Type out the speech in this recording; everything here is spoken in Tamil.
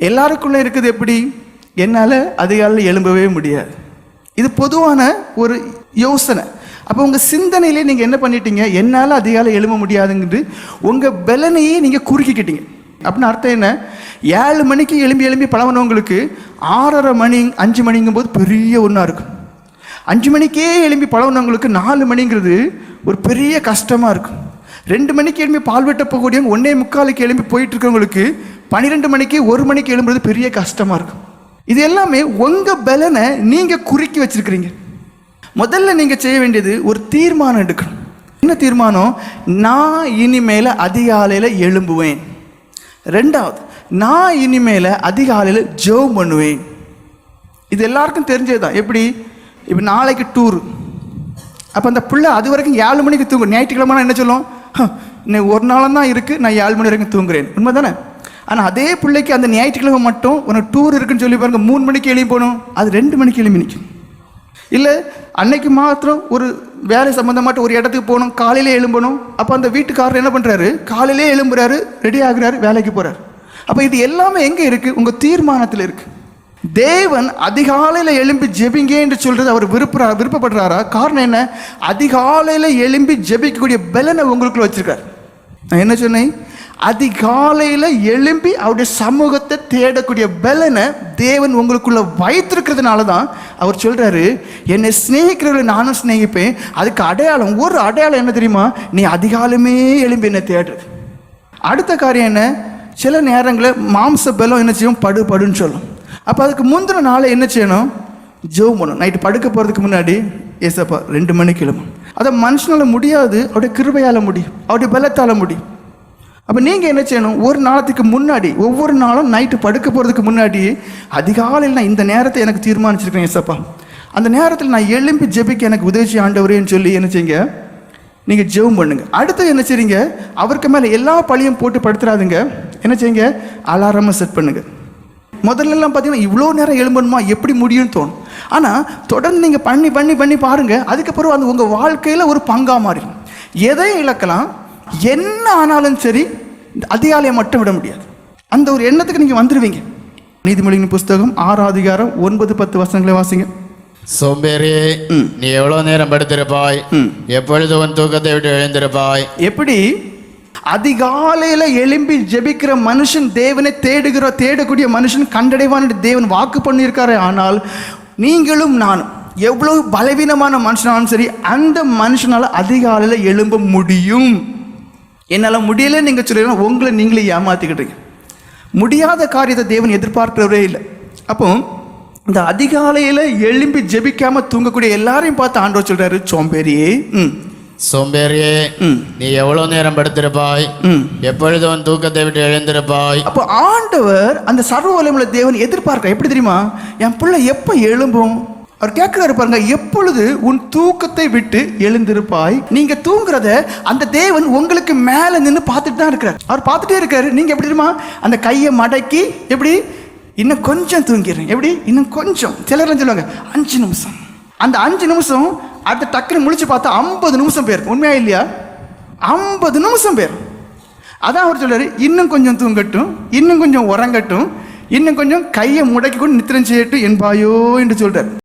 எல்லாருக்குள்ளே இருக்குது எப்படி? என்னால் அதிகாலையில் எழும்பவே முடியாது. இது பொதுவான ஒரு யோசனை. அப்போ உங்கள் சிந்தனையிலே நீங்கள் என்ன பண்ணிட்டீங்க? என்னால் அதிகாலை எழும்ப முடியாதுங்கிறது உங்கள் பலனையே நீங்கள் குறுக்கிக்கிட்டீங்க. அப்படின்னு அர்த்தம் என்ன? ஏழு மணிக்கு எழும்பி எழும்பி பழகினவங்களுக்கு ஆறரை மணி அஞ்சு மணிங்கும் போது பெரிய ஒன்றா இருக்கும். அஞ்சு மணிக்கே எழும்பி பழகினவங்களுக்கு நாலு மணிங்கிறது ஒரு பெரிய கஷ்டமாக இருக்கும். ரெண்டு மணிக்கு எழும்பி பால் வெட்ட போகக்கூடியவங்க ஒன்றே முக்காலுக்கு எழும்பி போயிட்டு இருக்கவங்களுக்கு பன்னிரெண்டு மணிக்கு ஒரு மணிக்கு எழும்புறது பெரிய கஷ்டமாக இருக்கும். இது எல்லாமே உங்கள் பலனை நீங்கள் குறுக்கி வச்சிருக்கிறீங்க. முதல்ல நீங்கள் செய்ய வேண்டியது ஒரு தீர்மானம் எடுக்கணும். என்ன தீர்மானம்? நான் இனிமேல் அதிகாலையில் எழும்புவேன். ரெண்டாவது நான் இனிமேல் அதிகாலையில் ஜெபம் பண்ணுவேன். இது எல்லாருக்கும் தெரிஞ்சது தான் எப்படி? இப்போ நாளைக்கு டூர் அப்போ அந்த பிள்ளை அது வரைக்கும் ஏழு மணிக்கு தூங்கும். ஞாயிற்றுக்கிழமை என்ன சொல்லும்? இன்னும் இன்னைக்கு ஒரு நாளும் தான் இருக்குது நான் ஏழு மணி வரைக்கும் தூங்குறேன். உண்மை தானே ஆனால் அதே பிள்ளைக்கு அந்த ஞாயிற்றுக்கிழமை மட்டும் உனக்கு டூர் இருக்குன்னு சொல்லி பாருங்க மூணு மணிக்கு எழுதி போகணும். அது ரெண்டு மணிக்கு எழுதி நிற்கும் இல்லை அன்னைக்கு மாத்திரம் ஒரு வேலை சம்மந்தமாட்ட ஒரு இடத்துக்கு போகணும் காலையிலே எழும்பணும். அப்போ அந்த வீட்டுக்காரர் என்ன பண்ணுறாரு காலையிலே எழும்புறாரு ரெடி ஆகுறாரு வேலைக்கு போகிறாரு அப்போ இது எல்லாமே எங்கே இருக்குது உங்கள் தீர்மானத்தில் இருக்குது தேவன் அதிகாலையில் எழும்பி ஜெபிங்க என்று சொல்றது அவர் விருப்ப விருப்பப்படுறாரா? காரணம் என்ன? அதிகாலையில் எழும்பி ஜெபிக்கக்கூடிய பலனை உங்களுக்குள்ள வச்சிருக்காரு. நான் என்ன சொன்னேன்? அதிகாலையில் எழும்பி அவருடைய சமூகத்தை தேடக்கூடிய பலனை தேவன் உங்களுக்குள்ள வைத்திருக்கிறதுனால தான் அவர் சொல்றாரு என்னை சிநேகிக்கிறவர்களை நானும் சிநேகிப்பேன். அதுக்கு அடையாளம் ஒரு அடையாளம் என்ன தெரியுமா? நீ அதிகாலமே எழும்பி என்னை தேடுறது. அடுத்த காரியம் என்ன? சில நேரங்களில் மாம்ச பலம் என்ன செய்யும்? படு படுன்னு சொல்லும். அப்போ அதுக்கு முந்தின நாளை என்ன செய்யணும்? ஜெபம் பண்ணணும். நைட்டு படுக்க போகிறதுக்கு முன்னாடி ஏசப்பா ரெண்டு மணிக்கு எழும்பும் அதை மனுஷனால் முடியாது அவருடைய கிருபையால் முடியும் அவருடைய பலத்தால் முடியும். அப்போ நீங்கள் என்ன செய்யணும்? ஒரு நாளத்துக்கு முன்னாடி ஒவ்வொரு நாளும் நைட்டு படுக்க போகிறதுக்கு முன்னாடி அதிகாலையில் நான் இந்த நேரத்தை எனக்கு தீர்மானிச்சிருக்கேன் ஏசப்பா. அந்த நேரத்தில் நான் எழும்பி ஜெபிக்க எனக்கு உதவி ஆண்டவரேன்னு சொல்லி என்ன செய்யுங்க? நீங்கள் ஜெபம் பண்ணுங்க. அடுத்து என்ன செய்றீங்க? அவருக்கு மேலே எல்லா பழியும் போட்டு படுத்துறாதுங்க. என்ன செய்யுங்க? அலாரமாக செட் பண்ணுங்க. முதல்லலாம் பார்த்தீங்கன்னா இவ்வளோ நேரம் எழும்பணுமா? எப்படி முடியும்னு தோணும். ஆனால் தொடர்ந்து நீங்கள் பண்ணி பண்ணி பண்ணி பாருங்கள் அதுக்கப்புறம் அது உங்கள் வாழ்க்கையில் ஒரு பங்காக மாறிடும். எதை இழக்கலாம்? என்ன ஆனாலும் சரி இந்த அதிகாலையை மட்டும் விட முடியாது. அந்த ஒரு எண்ணத்துக்கு நீங்கள் வந்துடுவீங்க நீதிமொழியின் புஸ்தகம் ஆறாம் அதிகாரம் ஒன்பது பத்து வசனங்களை வாசிங்க. சோம்பேறி நீ எவ்வளவு நேரம் படுத்திருப்பாய். எப்பொழுது உன் தூக்கத்தை விட்டு எழுந்திருப்பாய்? எப்படி? அதிகாலையில் எழும்பி ஜெபிக்கிற மனுஷன் தேவனை தேடுகிற தேடக்கூடிய மனுஷன் கண்டடைவான் தேவன் வாக்கு பண்ணியிருக்காரு ஆனால் நீங்களும் நானும் எவ்வளவு பலவீனமான மனுஷனாலும் சரி அந்த மனுஷனால் அதிகாலையில் எழும்ப முடியும். என்னால் முடியல நீங்கள் சொல்லலாம் உங்களை நீங்களே ஏமாத்திக்கிட்டீங்க முடியாத காரியத்தை தேவன் எதிர்பார்க்கிறவரே இல்லை. அப்போ இந்த அதிகாலையில் எழும்பி ஜெபிக்காம தூங்கக்கூடிய எல்லாரையும் பார்த்து ஆண்டவர் சொல்றாரு சோம்பேறியே. ம். சோம்பேறியே ம். நீ எவ்வளவு நேரம் படுத்திருப்பாய்? ம். எப்பொழுது உன் தூக்கத்தை விட்டு எழுந்திருப்பாய்? அப்போ ஆண்டவர் அந்த சர்வ வல்லமுள்ள தேவன் எதிர்பார்க்க எப்படி தெரியுமா? என் பிள்ளை எப்போ எழும்பும்? அவர் கேட்கிறாரு பாருங்க எப்பொழுது உன் தூக்கத்தை விட்டு எழுந்திருப்பாய்? நீங்க தூங்குறத அந்த தேவன் உங்களுக்கு மேல நின்று பார்த்துட்டு தான் இருக்கிறார். அவர் பார்த்துட்டே இருக்காரு. நீங்க எப்படி தெரியுமா? அந்த கையை மடக்கி எப்படி? இன்னும் கொஞ்சம் தூங்கிடுறேன். எப்படி? இன்னும் கொஞ்சம். சிலர் சொல்லுவாங்க? அஞ்சு நிமிஷம். அந்த அஞ்சு நிமிஷம் அடுத்த டக்குன்னு முழிச்சு பார்த்தா ஐம்பது நிமிஷம் பேர். உண்மையா இல்லையா? ஐம்பது நிமிஷம் பேர். அதான் அவர் சொல்றாரு இன்னும் கொஞ்சம் தூங்கட்டும் இன்னும் கொஞ்சம் உறங்கட்டும் இன்னும் கொஞ்சம் கையை முடக்கி கொண்டு நித்திரம் செய்யட்டும் என்பாயோ என்று சொல்றார்.